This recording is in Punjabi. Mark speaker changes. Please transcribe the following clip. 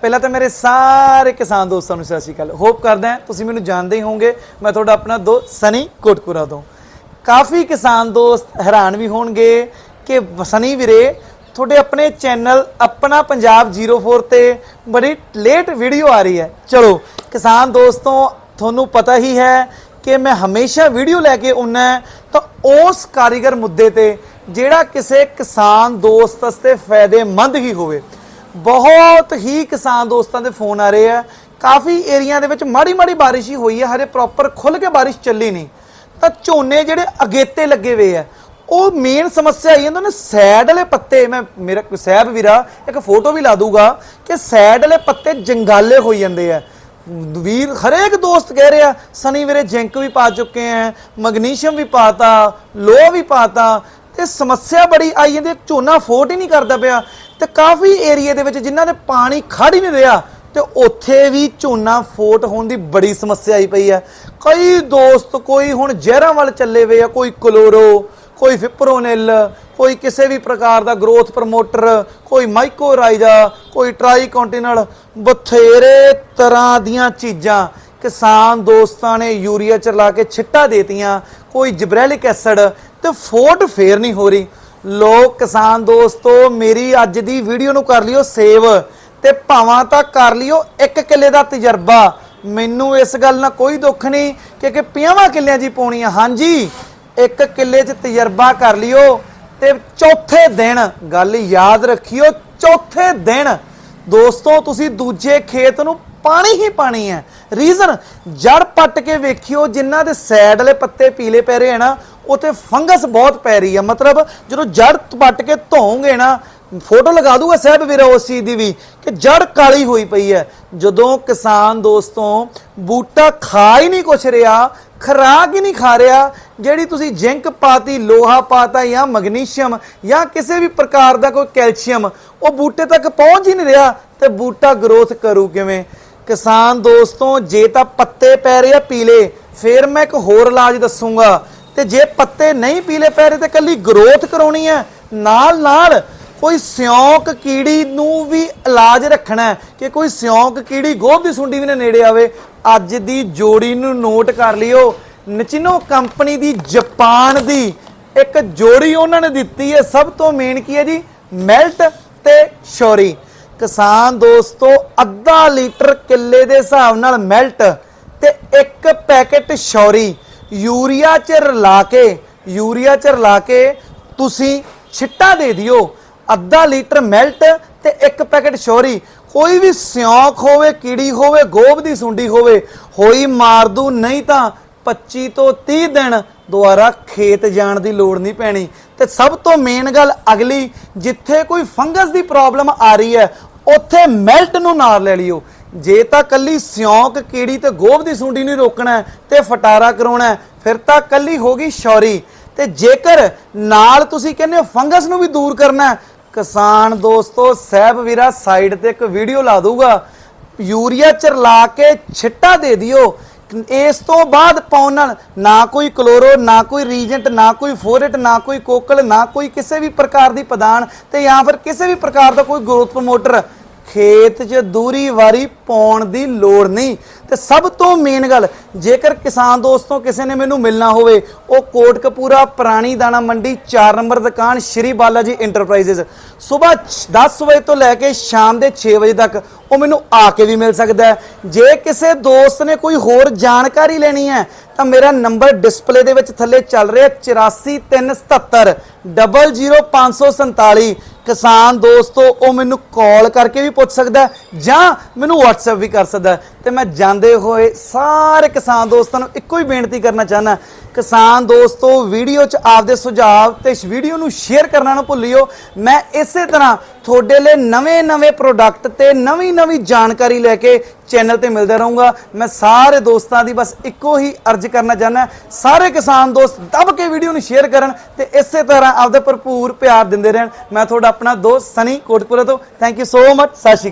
Speaker 1: ਪਹਿਲਾਂ ਤਾਂ ਮੇਰੇ ਸਾਰੇ ਕਿਸਾਨ ਦੋਸਤਾਂ ਨੂੰ ਸਤਿ ਸ਼੍ਰੀ ਅਕਾਲ। ਹੋਪ ਕਰਦਾ ਤੁਸੀਂ ਮੈਨੂੰ ਜਾਣਦੇ ਹੀ ਹੋਵੋਗੇ। ਮੈਂ ਤੁਹਾਡਾ ਆਪਣਾ ਦੋ ਸਨੀ ਕੋਟਕੁਰਾ ਤੋਂ। ਕਾਫੀ ਕਿਸਾਨ ਦੋਸਤ ਹੈਰਾਨ ਵੀ ਹੋਣਗੇ ਕਿ ਸਨੀ ਵੀਰੇ, ਤੁਹਾਡੇ ਆਪਣੇ ਚੈਨਲ ਆਪਣਾ ਪੰਜਾਬ 04 ਤੇ ਬੜੀ ਲੇਟ ਵੀਡੀਓ ਆ ਰਹੀ ਹੈ। ਚਲੋ, ਕਿਸਾਨ ਦੋਸਤੋ, ਤੁਹਾਨੂੰ ਪਤਾ ਹੀ ਹੈ ਕਿ ਮੈਂ ਹਮੇਸ਼ਾ ਵੀਡੀਓ ਲੈ ਕੇ ਆਉਣਾ ਤਾਂ ਉਸ ਕਾਰੀਗਰ ਮੁੱਦੇ ਤੇ ਜਿਹੜਾ ਕਿਸੇ ਕਿਸਾਨ ਦੋਸਤ ਵਾਸਤੇ ਫਾਇਦੇਮੰਦ ਹੀ ਹੋਵੇ। ਬਹੁਤ ਹੀ ਕਿਸਾਨ ਦੋਸਤਾਂ ਦੇ ਫੋਨ ਆ ਰਹੇ ਆ। ਕਾਫੀ ਏਰੀਆ ਦੇ ਵਿੱਚ ਮਾੜੀ ਮਾੜੀ ਬਾਰਿਸ਼ ਹੀ ਹੋਈ ਹੈ ਹਰੇ ਪ੍ਰੋਪਰ ਖੁੱਲ ਕੇ ਬਾਰਿਸ਼ ਚੱਲੀ ਨਹੀਂ। ਤਾਂ ਝੋਨੇ ਜਿਹੜੇ ਅਗੇਤੇ ਲੱਗੇ ਹੋਏ ਆ ਉਹ ਮੇਨ ਸਮੱਸਿਆ ਆਈ ਉਹਨਾਂ ਨੇ ਸਾਈਡ ਵਾਲੇ ਪੱਤੇ ਮੈਂ ਮੇਰਾ ਸਹਿਬ ਵੀਰਾ ਇੱਕ ਫੋਟੋ ਵੀ ਲਾ ਦੂਗਾ ਕਿ ਸਾਈਡ ਵਾਲੇ ਪੱਤੇ ਜੰਗਾਲੇ ਹੋਈ ਜਾਂਦੇ ਆ। ਵੀਰ ਹਰੇਕ ਦੋਸਤ ਕਹਿ ਰਿਹਾ ਸਨੀ ਵੀਰੇ ਜਿੰਕ ਵੀ ਪਾ ਚੁੱਕੇ ਆ ਮੈਗਨੀਸ਼ੀਅਮ ਵੀ ਪਾਤਾ ਲੋਹ ਵੀ ਪਾਤਾ ਤੇ ਸਮੱਸਿਆ ਬੜੀ ਆਈ ਜਾਂਦੀ ਹੈ, ਝੋਨਾ ਫੋਟ ਹੀ ਨਹੀਂ ਕਰਦਾ ਪਿਆ। ਤੇ ਕਾਫੀ ਏਰੀਏ ਦੇ ਵਿੱਚ ਜਿਨ੍ਹਾਂ ਦੇ ਪਾਣੀ ਖੜ ਹੀ ਨਹੀਂ ਰਿਹਾ ਤੇ ਉੱਥੇ ਵੀ ਝੋਨਾ ਫੋਟ ਹੋਣ ਦੀ ਬੜੀ ਸਮੱਸਿਆ ਆਈ ਪਈ ਹੈ। ਕਈ ਦੋਸਤ ਕੋਈ ਹੁਣ ਜ਼ਹਿਰਾਂ ਵੱਲ ਚੱਲੇ ਹੋਏ ਆ, ਕੋਈ ਕਲੋਰੋ, ਕੋਈ ਫਿਪਰੋਨਿਲ ਕੋਈ ਕਿਸੇ ਵੀ ਪ੍ਰਕਾਰ ਦਾ ਗਰੋਥ ਪ੍ਰਮੋਟਰ, ਕੋਈ ਮਾਈਕੋਰਾਈਜ਼ਾ ਕੋਈ ਟਰਾਈ ਕੰਟੀਨਲ ਬਥੇਰੇ ਤਰ੍ਹਾਂ ਦੀਆਂ ਚੀਜ਼ਾਂ ਕਿਸਾਨ ਦੋਸਤਾਂ ਨੇ ਯੂਰੀਆ ਚਲਾ ਕੇ ਛਿੱਟਾ ਦੇਤੀਆਂ ਕੋਈ ਜਿਬਰੈਲਿਕ ਐਸਿਡ ਤੇ ਫੋਟ ਫੇਰ ਨਹੀਂ ਹੋ ਰਹੀ। ਲੋ ਕਿਸਾਨ ਦੋਸਤੋ, ਮੇਰੀ ਅੱਜ ਦੀ ਵੀਡੀਓ ਨੂੰ ਕਰ ਲਿਓ ਸੇਵ ਤੇ ਭਾਵਾਂ ਤਾਂ ਕਰ ਲਿਓ ਇੱਕ ਕਿੱਲੇ ਦਾ ਤਜਰਬਾ। ਮੈਨੂੰ ਇਸ ਗੱਲ ਨਾਲ ਕੋਈ ਦੁੱਖ ਨਹੀਂ ਕਿਉਂਕਿ ਕਿ 50 ਕਿੱਲਿਆਂ ਦੀ ਪਾਉਣੀ ਆ ਹਾਂਜੀ, ਇੱਕ ਕਿੱਲੇ 'ਚ ਤਜਰਬਾ ਕਰ ਲਿਓ ਤੇ ਚੌਥੇ ਦਿਨ, ਗੱਲ ਯਾਦ ਰੱਖਿਓ, ਚੌਥੇ ਦਿਨ। ਦੋਸਤੋ, ਤੁਸੀਂ ਦੂਜੇ ਖੇਤ ਨੂੰ ਪਾਣੀ ਹੀ ਪਾਣੀ ਹੈ। ਰੀਜ਼ਨ ਜੜ ਪੱਟ ਕੇ ਵੇਖਿਓ, ਜਿਨ੍ਹਾਂ ਦੇ ਸਾਈਡ ਵਾਲੇ ਪੱਤੇ ਪੀਲੇ ਪੈ ਰਹੇ ਆ ਨਾ ਫੰਗਸ ਬਹੁਤ ਪੈ ਰਹੀ ਹੈ ਮਤਲਬ ਜਦੋਂ ਜੜ ਪੱਟ ਕੇ ਧੋਓਗੇ ਨਾ, ਫੋਟੋ ਲਗਾ ਦੂਗਾ ਸਾਹਿਬ ਵੀਰਾ ਉਸ ਚੀਜ਼ ਦੀ ਵੀ, ਕਿ ਜੜ ਕਾਲੀ ਹੋਈ ਪਈ ਹੈ। ਜਦੋਂ ਕਿਸਾਨ ਦੋਸਤੋਂ ਬੂਟਾ ਖਾ ਹੀ ਨਹੀਂ ਕੁਛ ਰਿਹਾ, ਖਰਾਕ ਹੀ ਨਹੀਂ ਖਾ ਰਿਹਾ, ਜਿਹੜੀ ਤੁਸੀਂ ਜ਼ਿੰਕ ਪਾਤੀ, ਲੋਹਾ ਪਾਤਾ ਜਾਂ ਮੈਗਨੀਸ਼ੀਅਮ ਜਾਂ ਕਿਸੇ ਵੀ ਪ੍ਰਕਾਰ ਦਾ ਕੋਈ ਕੈਲਸ਼ੀਅਮ, ਉਹ ਬੂਟੇ ਤੱਕ ਪਹੁੰਚ ਹੀ ਨਹੀਂ ਰਿਹਾ, ਤੇ ਬੂਟਾ ਗਰੋਥ ਕਰੂ ਕਿਵੇਂ? ਕਿਸਾਨ ਦੋਸਤੋਂ, ਜੇ ਤਾਂ ਪੱਤੇ ਪੈ ਰਹੇ ਆ ਪੀਲੇ, ਫੇਰ ਮੈਂ ਇੱਕ ਹੋਰ ਇਲਾਜ ਦੱਸੂਗਾ। ਤੇ ਜੇ ਪੱਤੇ ਨਹੀਂ ਪੀਲੇ ਪੈ ਰਹੇ ਤੇ ਕੱਲੀ ਗਰੋਥ ਕਰਾਉਣੀ ਹੈ। ਨਾਲ ਨਾਲ ਕੋਈ ਸਿਉਂਕ ਕੀੜੀ ਨੂੰ ਵੀ ਇਲਾਜ ਰੱਖਣਾ ਕਿ ਕੋਈ ਸਿਉਂਕ ਕੀੜੀ ਗੋਭ ਦੀ ਸੁੰਡੀ ਵੀ ਨਾ ਨੇੜੇ ਆਵੇ। ਅੱਜ ਦੀ ਜੋੜੀ ਨੂੰ ਨੋਟ ਕਰ ਲਿਓ। ਨਚਿਨੋ ਕੰਪਨੀ ਦੀ ਜਾਪਾਨ ਦੀ ਇੱਕ ਜੋੜੀ ਉਹਨਾਂ ਨੇ ਦਿੱਤੀ ਹੈ। ਸਭ ਤੋਂ ਮੇਨ ਕੀ ਹੈ ਜੀ? ਮੈਲਟ ਤੇ ਸ਼ੋਰੀ। ਕਿਸਾਨ ਦੋਸਤੋ, ਅੱਧਾ ਲੀਟਰ ਕਿੱਲੇ ਦੇ ਹਿਸਾਬ ਨਾਲ ਮੈਲਟ ਤੇ ਇੱਕ ਪੈਕੇਟ ਸ਼ੌਰੀ। ਯੂਰੀਆ ਚ ਰਲਾ ਕੇ, ਯੂਰੀਆ ਚ ਰਲਾ ਕੇ ਤੁਸੀਂ ਛਿੱਟਾ ਦੇ ਦਿਓ। ਅੱਧਾ ਲੀਟਰ ਮੈਲਟ ਤੇ ਇੱਕ ਪੈਕੇਟ ਸ਼ੋਰੀ। ਕੋਈ ਵੀ ਸਿਉਂਕ ਹੋਵੇ, ਕੀੜੀ ਹੋਵੇ ਗੋਬ ਦੀ ਸੁੰਡੀ ਹੋਵੇ, ਹੋਈ ਮਾਰ ਦੂ ਨਹੀਂ ਤਾਂ 25 ਤੋਂ 30 ਦਿਨ ਦੁਆਰਾ ਖੇਤ ਜਾਣ ਦੀ ਲੋੜ ਨਹੀਂ ਪੈਣੀ। ਤੇ ਸਭ ਤੋਂ ਮੇਨ ਗੱਲ ਅਗਲੀ, ਜਿੱਥੇ ਕੋਈ ਫੰਗਸ ਦੀ ਪ੍ਰੋਬਲਮ ਆ ਰਹੀ ਹੈ ਉੱਥੇ ਮੈਲਟ ਨੂੰ ਨਾਲ ਲੈ ਲਿਓ। ਜੇ ਤਾਂ ਕੱਲੀ ਸਿਉਂਕ, ਕੀੜੀ ਤੇ ਗੋਭ ਦੀ ਸੁੰਡੀ ਨੂੰ ਰੋਕਣਾ ਹੈ ਤੇ ਫਟਾਰਾ ਕਰਾਉਣਾ ਫਿਰ ਤਾਂ ਕੱਲੀ ਗਈ ਸ਼ੌਰੀ ਤੇ ਜੇਕਰ ਨਾਲ ਤੁਸੀਂ ਕਹਿੰਦੇ ਹੋ ਫੰਗਸ ਨੂੰ ਵੀ ਦੂਰ ਕਰਨਾ ਕਿਸਾਨ ਦੋਸਤੋ ਸਹਿਬ ਵੀਰਾ ਸਾਈਡ ਤੇ ਇੱਕ ਵੀਡੀਓ ਲਾ ਦੂਗਾ ਯੂਰੀਆ ਚਰਲਾ ਕੇ ਛਿੱਟਾ ਦੇ ਦਿਓ। ਇਸ ਤੋਂ ਬਾਅਦ ਪਾਉਣ ਨਾਲ ਨਾ ਕੋਈ ਕਲੋਰੋ, ਨਾ ਕੋਈ ਰੀਜੈਂਟ, ਨਾ ਕੋਈ ਫੋਰੇਟ, ਨਾ ਕੋਈ ਕੋਕਲ, ਨਾ ਕੋਈ ਕਿਸੇ ਵੀ ਪ੍ਰਕਾਰ ਦੀ ਪਦਾਨ ਤੇ ਜਾਂ ਫਿਰ ਕਿਸੇ ਵੀ ਪ੍ਰਕਾਰ ਦਾ ਕੋਈ ਗਰੋਥ ਪ੍ਰਮੋਟਰ ਖੇਤ 'ਚ ਦੂਰੀ ਵਾਰੀ ਪਾਉਣ ਦੀ ਲੋੜ ਨਹੀਂ। ਤੇ ਸਭ ਤੋਂ ਮੇਨ ਗੱਲ, ਜੇਕਰ ਕਿਸਾਨ ਦੋਸਤੋ ਕਿਸੇ ਨੇ ਮੈਨੂੰ ਮਿਲਣਾ ਹੋਵੇ, ਉਹ ਕੋਟਕਪੂਰਾ ਪੁਰਾਣੀ ਦਾਣਾ ਮੰਡੀ 4 ਨੰਬਰ ਦੁਕਾਨ ਸ਼੍ਰੀ ਬਾਲਾ ਜੀ ਇੰਟਰਪ੍ਰਾਈਜ਼ਸ ਸਵੇਰ 10 ਵਜੇ ਤੋਂ ਲੈ ਕੇ ਸ਼ਾਮ ਦੇ 6 ਵਜੇ ਤੱਕ ਉਹ ਮੈਨੂੰ ਆ ਕੇ ਵੀ ਮਿਲ ਸਕਦਾ ਜੇ ਕਿਸੇ ਦੋਸਤ ਨੇ ਕੋਈ ਹੋਰ ਜਾਣਕਾਰੀ ਲੈਣੀ ਹੈ, ਤਾਂ ਮੇਰਾ ਨੰਬਰ ਡਿਸਪਲੇ ਦੇ ਵਿੱਚ ਥੱਲੇ ਚੱਲ ਰਿਹਾ 84377 00547 ਕਿਸਾਨ ਦੋਸਤੋ, ਉਹ ਮੈਨੂੰ ਕਾਲ ਕਰਕੇ ਵੀ ਪੁੱਛ ਸਕਦਾ ਜਾਂ ਮੈਨੂੰ WhatsApp ਵੀ ਕਰ ਸਕਦਾ ਹੈ। ਤੇ ਮੈਂ ਜਾਂਦੇ ਹੋਏ ਸਾਰੇ ਕਿਸਾਨ ਦੋਸਤਾਂ ਨੂੰ ਇੱਕੋ ਹੀ ਬੇਨਤੀ ਕਰਨਾ ਚਾਹਨਾ ਕਿਸਾਨ ਦੋਸਤੋ ਵੀਡੀਓ 'ਚ ਆਪਦੇ ਸੁਝਾਅ ਤੇ ਇਸ ਵੀਡੀਓ ਨੂੰ ਸ਼ੇਅਰ ਕਰਨਾ ਨਾ ਭੁੱਲਿਓ। ਮੈਂ ਇਸੇ ਤਰ੍ਹਾਂ ਤੁਹਾਡੇ ਲਈ ਨਵੇਂ-ਨਵੇਂ ਪ੍ਰੋਡਕਟ ਤੇ ਨਵੀਂ-ਨਵੀਂ ਜਾਣਕਾਰੀ ਲੈ ਕੇ ਚੈਨਲ ਤੇ ਮਿਲਦਾ ਰਹੂੰਗਾ। ਮੈਂ ਸਾਰੇ ਦੋਸਤਾਂ ਦੀ ਬਸ ਇੱਕੋ ਹੀ ਅਰਜ਼ ਕਰਨਾ ਚਾਹਨਾ ਸਾਰੇ ਕਿਸਾਨ ਦੋਸਤ ਦਬ ਕੇ ਵੀਡੀਓ ਨੂੰ ਸ਼ੇਅਰ ਕਰਨ ਤੇ ਇਸੇ ਤਰ੍ਹਾਂ ਆਪਦੇ ਭਰਪੂਰ ਪਿਆਰ ਦਿੰਦੇ ਰਹਿਣ। ਮੈਂ ਤੁਹਾਡਾ ਆਪਣਾ ਦੋਸਤ ਸਨੀ ਕੋਟਪੁਰਾ ਤੋਂ। ਥੈਂਕ ਯੂ ਸੋ ਮਚ ਸਤਿ ਸ਼੍ਰੀ ਅਕਾਲ।